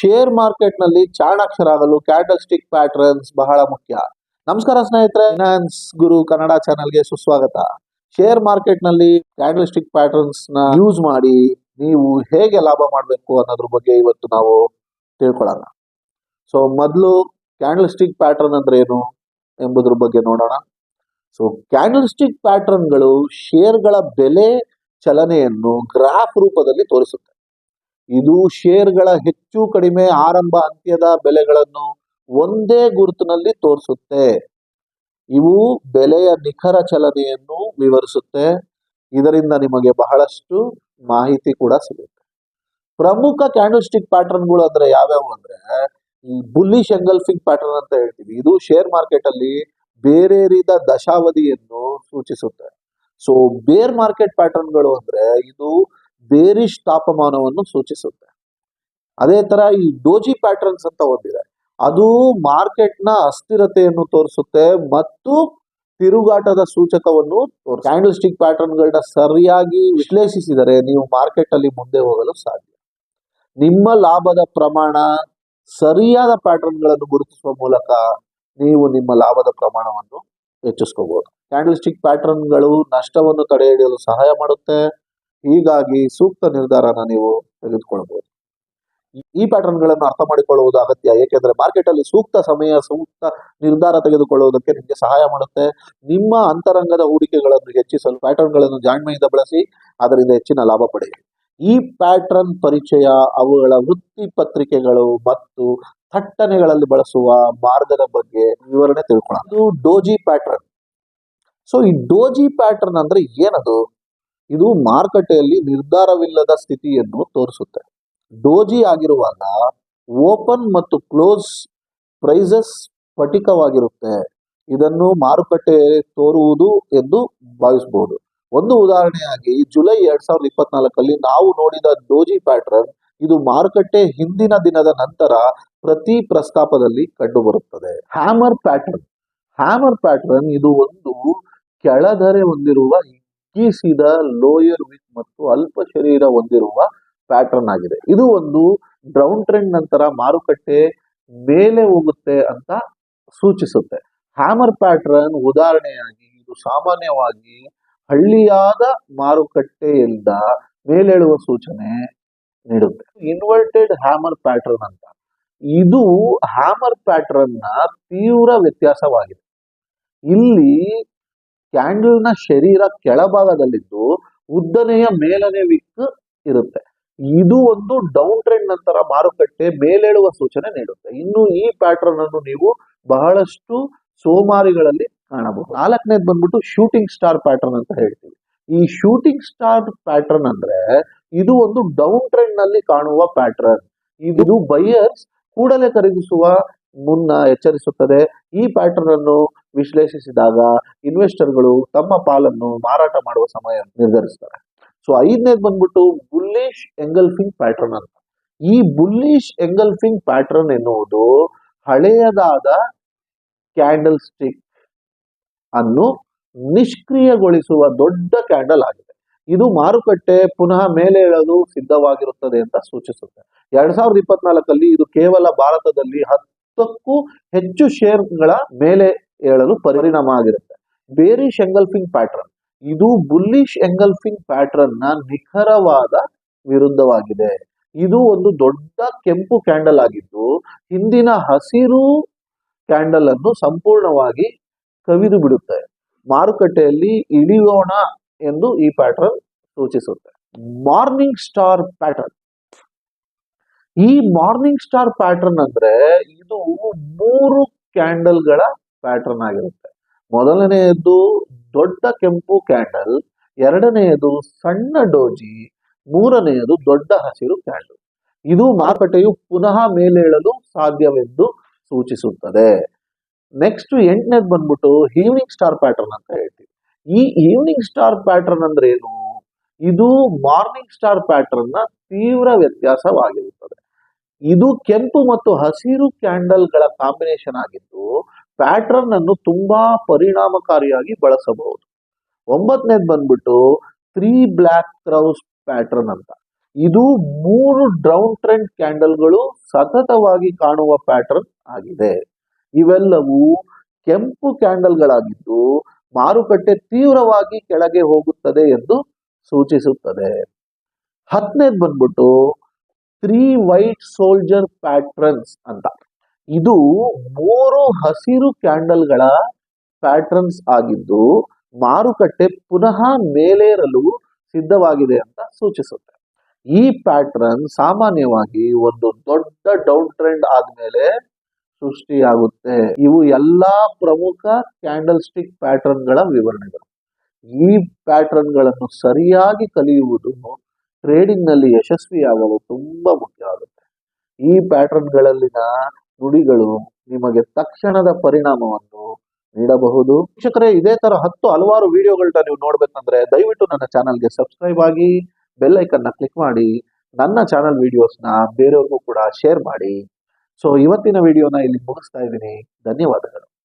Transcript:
Share ಮಾರ್ಕೆಟ್ನಲ್ಲಿ ಚಾಣಾಕ್ಷರಾಗಲು cattle stick patterns ಬಹಳ ಮುಖ್ಯ. ನಮಸ್ಕಾರ ಸ್ನೇಹಿತರೆ ಫೈನಾನ್ಸ್ ಗುರು ಕನ್ನಡ ಚಾನಲ್ಗೆ ಸುಸ್ವಾಗತ. ಶೇರ್ ಮಾರ್ಕೆಟ್ನಲ್ಲಿ ಕ್ಯಾಂಡಲ್ ಸ್ಟಿಕ್ ಪ್ಯಾಟರ್ನ್ಸ್ನ ಯೂಸ್ ಮಾಡಿ ನೀವು ಹೇಗೆ ಲಾಭ ಮಾಡಬೇಕು ಅನ್ನೋದ್ರ ಬಗ್ಗೆ ಇವತ್ತು ನಾವು ತಿಳ್ಕೊಳ್ಳೋಣ. ಸೊ ಮೊದಲು ಕ್ಯಾಂಡಲ್ ಸ್ಟಿಕ್ ಪ್ಯಾಟರ್ನ್ ಅಂದ್ರೆ ಏನು ಎಂಬುದ್ರ ಬಗ್ಗೆ ನೋಡೋಣ. ಸೊ ಕ್ಯಾಂಡಲ್ ಸ್ಟಿಕ್ ಪ್ಯಾಟರ್ನ್ಗಳು ಶೇರ್ಗಳ ಬೆಲೆ ಚಲನೆಯನ್ನು ಗ್ರಾಫ್ ರೂಪದಲ್ಲಿ ತೋರಿಸುತ್ತೆ. ಇದು ಶೇರ್ಗಳ ಹೆಚ್ಚು ಕಡಿಮೆ ಆರಂಭ ಅಂತ್ಯದ ಬೆಲೆಗಳನ್ನು ಒಂದೇ ಗುರುತಿನಲ್ಲಿ ತೋರಿಸುತ್ತೆ. ಇವು ಬೆಲೆಯ ನಿಖರ ಚಲನೆಯನ್ನು ವಿವರಿಸುತ್ತೆ. ಇದರಿಂದ ನಿಮಗೆ ಬಹಳಷ್ಟು ಮಾಹಿತಿ ಕೂಡ ಸಿಗುತ್ತೆ. ಪ್ರಮುಖ ಕ್ಯಾಂಡಲ್ ಸ್ಟಿಕ್ ಪ್ಯಾಟರ್ನ್ಗಳು ಅಂದ್ರೆ ಯಾವ್ಯಾವು ಅಂದ್ರೆ, ಈ ಬುಲ್ಲಿಶ್ ಎಂಗಲ್ಫಿಂಗ್ ಪ್ಯಾಟರ್ನ್ ಅಂತ ಹೇಳ್ತೀವಿ. ಇದು ಶೇರ್ ಮಾರ್ಕೆಟ್ ಅಲ್ಲಿ ಬೇರೆ ರೀತಿಯ ದಶಾವಧಿಯನ್ನು ಸೂಚಿಸುತ್ತೆ. ಸೊ ಬೇರ್ ಮಾರ್ಕೆಟ್ ಪ್ಯಾಟರ್ನ್ಗಳು ಅಂದ್ರೆ ಇದು ಬೇರಿಶ್ ತಾಪಮಾನವನ್ನು ಸೂಚಿಸುತ್ತೆ. ಅದೇ ತರ ಈ ಡೋಜಿ ಪ್ಯಾಟರ್ನ್ಸ್ ಅಂತ ಒಂದಿದೆ. ಅದು ಮಾರ್ಕೆಟ್ನ ಅಸ್ಥಿರತೆಯನ್ನು ತೋರಿಸುತ್ತೆ ಮತ್ತು ತಿರುಗಾಟದ ಸೂಚಕವನ್ನು ಕ್ಯಾಂಡಲ್ ಸ್ಟಿಕ್ ಪ್ಯಾಟರ್ನ್ಗಳನ್ನ ಸರಿಯಾಗಿ ವಿಶ್ಲೇಷಿಸಿದರೆ ನೀವು ಮಾರ್ಕೆಟ್ ಅಲ್ಲಿ ಮುಂದೆ ಹೋಗಲು ಸಾಧ್ಯ. ನಿಮ್ಮ ಲಾಭದ ಪ್ರಮಾಣ ಸರಿಯಾದ ಪ್ಯಾಟರ್ನ್ಗಳನ್ನು ಗುರುತಿಸುವ ಮೂಲಕ ನೀವು ನಿಮ್ಮ ಲಾಭದ ಪ್ರಮಾಣವನ್ನು ಹೆಚ್ಚಿಸ್ಕೋಬಹುದು ಕ್ಯಾಂಡಲ್ ಸ್ಟಿಕ್ ಪ್ಯಾಟರ್ನ್ಗಳು ನಷ್ಟವನ್ನು ತಡೆ ಹಿಡಿಯಲು ಸಹಾಯ ಮಾಡುತ್ತೆ. ಹೀಗಾಗಿ ಸೂಕ್ತ ನಿರ್ಧಾರನ ನೀವು ತೆಗೆದುಕೊಳ್ಳಬಹುದು ಈ ಪ್ಯಾಟರ್ನ್ಗಳನ್ನು ಅರ್ಥ ಮಾಡಿಕೊಳ್ಳುವುದು ಅಗತ್ಯ, ಏಕೆಂದರೆ ಮಾರ್ಕೆಟ್ ಅಲ್ಲಿ ಸೂಕ್ತ ಸಮಯ, ಸೂಕ್ತ ನಿರ್ಧಾರ ತೆಗೆದುಕೊಳ್ಳುವುದಕ್ಕೆ ನಿಮಗೆ ಸಹಾಯ ಮಾಡುತ್ತೆ. ನಿಮ್ಮ ಅಂತರಂಗದ ಹೂಡಿಕೆಗಳನ್ನು ಹೆಚ್ಚಿಸಲು ಪ್ಯಾಟರ್ನ್ಗಳನ್ನು ಜಾಣ್ಮೆಯಿಂದ ಬಳಸಿ, ಅದರಿಂದ ಹೆಚ್ಚಿನ ಲಾಭ ಪಡೆಯಿರಿ. ಈ ಪ್ಯಾಟರ್ನ್ ಪರಿಚಯ ಅವುಗಳ ವೃತ್ತಿ ಪತ್ರಿಕೆಗಳು ಮತ್ತು ಥಟ್ಟನೆಗಳಲ್ಲಿ ಬಳಸುವ ಮಾರ್ಗದ ಬಗ್ಗೆ ವಿವರಣೆ ತಿಳ್ಕೊಳ್ಳೋಣ. ಇದು ಡೋಜಿ ಪ್ಯಾಟರ್ನ್. ಸೊ, ಈ ಡೋಜಿ ಪ್ಯಾಟರ್ನ್ ಅಂದ್ರೆ ಏನದು? ಇದು ಮಾರುಕಟ್ಟೆಯಲ್ಲಿ ನಿರ್ಧಾರವಿಲ್ಲದ ಸ್ಥಿತಿಯನ್ನು ತೋರಿಸುತ್ತೆ. ಡೋಜಿ ಆಗಿರುವಾಗ ಓಪನ್ ಮತ್ತು ಕ್ಲೋಸ್ ಪ್ರೈಸಸ್ ಸ್ಫಟಿಕವಾಗಿರುತ್ತೆ. ಇದನ್ನು ಮಾರುಕಟ್ಟೆ ತೋರುವುದು ಎಂದು ಭಾವಿಸಬಹುದು. ಒಂದು ಉದಾಹರಣೆಯಾಗಿ ಜುಲೈ ಎರಡ್ ಸಾವಿರದ ಇಪ್ಪತ್ನಾಲ್ಕಲ್ಲಿ ನಾವು ನೋಡಿದ ಡೋಜಿ ಪ್ಯಾಟರ್ನ್ ಇದು ಮಾರುಕಟ್ಟೆ ಹಿಂದಿನ ದಿನದ ನಂತರ ಪ್ರತಿ ಪ್ರಸ್ತಾಪದಲ್ಲಿ ಕಂಡುಬರುತ್ತದೆ. Hammer pattern. ಹ್ಯಾಮರ್ ಪ್ಯಾಟರ್ನ್ ಇದು ಒಂದು ಕೆಳದರೆ ಹೊಂದಿರುವ ಹಿಗ್ಗಿಸಿದ ಲೋಯರ್ ವಿಕ್ ಮತ್ತು ಅಲ್ಪ ಶರೀರ ಹೊಂದಿರುವ ಪ್ಯಾಟರ್ನ್ ಆಗಿದೆ. ಇದು ಒಂದು ಡೌನ್ ಟ್ರೆಂಡ್ ನಂತರ ಮಾರುಕಟ್ಟೆ ಮೇಲೆ ಹೋಗುತ್ತೆ ಅಂತ ಸೂಚಿಸುತ್ತೆ. ಹ್ಯಾಮರ್ ಪ್ಯಾಟರ್ನ್ ಉದಾಹರಣೆಯಾಗಿ ಇದು ಸಾಮಾನ್ಯವಾಗಿ ಹಳ್ಳಿಯಾದ ಮಾರುಕಟ್ಟೆಯಿಂದ ಮೇಲೇಳುವ ಸೂಚನೆ ನೀಡುತ್ತೆ. ಇನ್ವರ್ಟೆಡ್ ಹ್ಯಾಮರ್ ಪ್ಯಾಟರ್ನ್ ಅಂತ. ಇದು ಹ್ಯಾಮರ್ ಪ್ಯಾಟರ್ನ್ನ ತೀವ್ರ ವ್ಯತ್ಯಾಸವಾಗಿದೆ. ಇಲ್ಲಿ ಕ್ಯಾಂಡಲ್ನ ಶರೀರ ಕೆಳಭಾಗದಲ್ಲಿದ್ದು ಉದ್ದನೆಯ ಮೇಲನೆ ವಿಕ್ ಇರುತ್ತೆ. ಇದು ಒಂದು ಡೌನ್ ಟ್ರೆಂಡ್ ನಂತರ ಮಾರುಕಟ್ಟೆ ಮೇಲೇಳುವ ಸೂಚನೆ ನೀಡುತ್ತೆ. ಇನ್ನು ಈ ಪ್ಯಾಟರ್ನ್ ಅನ್ನು ನೀವು ಬಹಳಷ್ಟು ಸೋಮಾರಿಗಳಲ್ಲಿ ಕಾಣಬಹುದು. ನಾಲ್ಕನೇದು ಬಂದ್ಬಿಟ್ಟು ಶೂಟಿಂಗ್ ಸ್ಟಾರ್ ಪ್ಯಾಟರ್ನ್ ಅಂತ ಹೇಳ್ತೀವಿ. ಈ ಶೂಟಿಂಗ್ ಸ್ಟಾರ್ ಪ್ಯಾಟರ್ನ್ ಅಂದ್ರೆ ಇದು ಒಂದು ಡೌನ್ ಟ್ರೆಂಡ್ನಲ್ಲಿ ಕಾಣುವ ಪ್ಯಾಟರ್ನ್. ಇದು ಬೈಯರ್ಸ್ ಕೂಡಲೇ ಖರೀದಿಸುವ ಮುನ್ನ ಎಚ್ಚರಿಸುತ್ತದೆ. ಈ ಪ್ಯಾಟರ್ನ್ ಅನ್ನು ವಿಶ್ಲೇಷಿಸಿದಾಗ ಇನ್ವೆಸ್ಟರ್ಗಳು ತಮ್ಮ ಪಾಲನ್ನು ಮಾರಾಟ ಮಾಡುವ ಸಮಯ ನಿರ್ಧರಿಸ್ತಾರೆ. ಸೊ ಐದನೇದು ಬಂದ್ಬಿಟ್ಟು ಬುಲ್ಲಿಶ್ ಎಂಗಲ್ಫಿಂಗ್ ಪ್ಯಾಟರ್ನ್ ಅಂತ. ಈ ಬುಲ್ಲಿಶ್ ಎಂಗಲ್ಫಿಂಗ್ ಪ್ಯಾಟರ್ನ್ ಎನ್ನುವುದು ಹಳೆಯದಾದ ಕ್ಯಾಂಡಲ್ ಸ್ಟಿಕ್ ಅನ್ನು ನಿಷ್ಕ್ರಿಯಗೊಳಿಸುವ ದೊಡ್ಡ ಕ್ಯಾಂಡಲ್ ಆಗಿದೆ. ಇದು ಮಾರುಕಟ್ಟೆ ಪುನಃ ಮೇಲೆ ಏಳಲು ಸಿದ್ಧವಾಗಿರುತ್ತದೆ ಅಂತ ಸೂಚಿಸುತ್ತೆ. ಎರಡ್ ಸಾವಿರದ ಇಪ್ಪತ್ನಾಲ್ಕಲ್ಲಿ ಇದು ಕೇವಲ ಭಾರತದಲ್ಲಿ ಹತ್ತಕ್ಕೂ ಹೆಚ್ಚು ಶೇರ್ಗಳ ಮೇಲೆ ಏಳಲು ಪರಿಣಾಮ ಆಗಿರುತ್ತೆ. ಬೇರಿಶ್ ಎಂಗಲ್ಫಿಂಗ್ ಪ್ಯಾಟರ್ನ್, ಇದು ಬುಲ್ಲಿಶ್ ಎಂಗಲ್ಫಿಂಗ್ ಪ್ಯಾಟರ್ನ್ನ ನಿಖರವಾದ ವಿರುದ್ಧವಾಗಿದೆ. ಇದು ಒಂದು ದೊಡ್ಡ ಕೆಂಪು ಕ್ಯಾಂಡಲ್ ಆಗಿದ್ದು, ಹಿಂದಿನ ಹಸಿರು ಕ್ಯಾಂಡಲ್ ಅನ್ನು ಸಂಪೂರ್ಣವಾಗಿ ಕವಿದು ಬಿಡುತ್ತೆ. ಮಾರುಕಟ್ಟೆಯಲ್ಲಿ ಇಳಿಯೋಣ ಎಂದು ಈ ಪ್ಯಾಟರ್ನ್ ಸೂಚಿಸುತ್ತೆ. Morning star pattern. ಈ ಮಾರ್ನಿಂಗ್ ಸ್ಟಾರ್ ಪ್ಯಾಟರ್ನ್ ಅಂದ್ರೆ ಇದು ಮೂರು ಕ್ಯಾಂಡಲ್ಗಳ ಪ್ಯಾಟರ್ನ್ ಆಗಿರುತ್ತೆ. ಮೊದಲನೆಯದು ದೊಡ್ಡ ಕೆಂಪು ಕ್ಯಾಂಡಲ್ ಎರಡನೆಯದು ಸಣ್ಣ ಡೋಜಿ ಮೂರನೆಯದು ದೊಡ್ಡ ಹಸಿರು ಕ್ಯಾಂಡಲ್ ಇದು ಮಾರುಕಟ್ಟೆಯು ಪುನಃ ಮೇಲೇಳಲು ಸಾಧ್ಯವೆಂದು ಸೂಚಿಸುತ್ತದೆ. ನೆಕ್ಸ್ಟ್ ಎಂಟನೇದು ಬಂದ್ಬಿಟ್ಟು ಈವ್ನಿಂಗ್ ಸ್ಟಾರ್ ಪ್ಯಾಟರ್ನ್ ಅಂತ ಹೇಳ್ತೀವಿ. ಈ ಈವ್ನಿಂಗ್ ಸ್ಟಾರ್ ಪ್ಯಾಟರ್ನ್ ಅಂದ್ರೆ ಏನು ಇದು ಮಾರ್ನಿಂಗ್ ಸ್ಟಾರ್ ಪ್ಯಾಟರ್ನ್ ತೀವ್ರ ವ್ಯತ್ಯಾಸವಾಗಿರುತ್ತದೆ. ಇದು ಕೆಂಪು ಮತ್ತು ಹಸಿರು ಕ್ಯಾಂಡಲ್ಗಳ ಕಾಂಬಿನೇಷನ್ ಆಗಿದ್ದು ಪ್ಯಾಟರ್ನ್ ಅನ್ನು ತುಂಬಾ ಪರಿಣಾಮಕಾರಿಯಾಗಿ ಬಳಸಬಹುದು. ಒಂಬತ್ತನೇದು ಬಂದ್ಬಿಟ್ಟು ತ್ರೀ ಬ್ಲ್ಯಾಕ್ ಕ್ರೌಸ್ ಪ್ಯಾಟರ್ನ್ ಅಂತ. ಇದು ಮೂರು ಡೌನ್ ಟ್ರೆಂಡ್ ಕ್ಯಾಂಡಲ್ಗಳು ಸತತವಾಗಿ ಕಾಣುವ ಪ್ಯಾಟರ್ನ್ ಆಗಿದೆ. ಇವೆಲ್ಲವೂ ಕೆಂಪು ಕ್ಯಾಂಡಲ್ಗಳಾಗಿದ್ದು ಮಾರುಕಟ್ಟೆ ತೀವ್ರವಾಗಿ ಕೆಳಗೆ ಹೋಗುತ್ತದೆ ಎಂದು ಸೂಚಿಸುತ್ತದೆ. ಹತ್ತನೇದು ಬಂದ್ಬಿಟ್ಟು ತ್ರೀ ವೈಟ್ ಸೋಲ್ಜರ್ ಪ್ಯಾಟ್ರನ್ಸ್ ಅಂತ. ಇದು ಮೂರು ಹಸಿರು ಕ್ಯಾಂಡಲ್ಗಳ ಪ್ಯಾಟ್ರನ್ಸ್ ಆಗಿದ್ದು, ಮಾರುಕಟ್ಟೆ ಪುನಃ ಮೇಲೇರಲು ಸಿದ್ಧವಾಗಿದೆ ಅಂತ ಸೂಚಿಸುತ್ತೆ. ಈ ಪ್ಯಾಟ್ರನ್ ಸಾಮಾನ್ಯವಾಗಿ ಒಂದು ದೊಡ್ಡ ಡೌನ್ ಟ್ರೆಂಡ್ ಆದ್ಮೇಲೆ ಸೃಷ್ಟಿಯಾಗುತ್ತೆ. ಇವು ಎಲ್ಲಾ ಪ್ರಮುಖ ಕ್ಯಾಂಡಲ್ ಸ್ಟಿಕ್ ಪ್ಯಾಟ್ರನ್ಗಳ ವಿವರಣೆಗಳು. ಈ ಪ್ಯಾಟರ್ನ್ಗಳನ್ನು ಸರಿಯಾಗಿ ಕಲಿಯುವುದು ಟ್ರೇಡಿಂಗ್ನಲ್ಲಿ ಯಶಸ್ವಿಯಾಗಲು ತುಂಬಾ ಮುಖ್ಯವಾಗುತ್ತೆ ಈ ಪ್ಯಾಟರ್ನ್ ಗಳಲ್ಲಿನ ನುಡಿಗಳು ನಿಮಗೆ ತಕ್ಷಣದ ಪರಿಣಾಮವನ್ನು ನೀಡಬಹುದು. ವೀಕ್ಷಕರೇ, ಇದೇ ತರ ಹತ್ತು ಹಲವಾರು ವಿಡಿಯೋಗಳನ್ನ ನೀವು ನೋಡ್ಬೇಕಂದ್ರೆ ದಯವಿಟ್ಟು ನನ್ನ ಚಾನಲ್ಗೆ ಸಬ್ಸ್ಕ್ರೈಬ್ ಆಗಿ ಬೆಲ್ ಐಕನ್ನ ಕ್ಲಿಕ್ ಮಾಡಿ, ನನ್ನ ಚಾನಲ್ ವಿಡಿಯೋಸ್ನ ಬೇರೆಯವ್ರಿಗೂ ಕೂಡ ಶೇರ್ ಮಾಡಿ. ಸೊ, ಇವತ್ತಿನ ವಿಡಿಯೋನ ಇಲ್ಲಿ ಮುಗಿಸ್ತಾ ಇದ್ದೀನಿ. ಧನ್ಯವಾದಗಳು.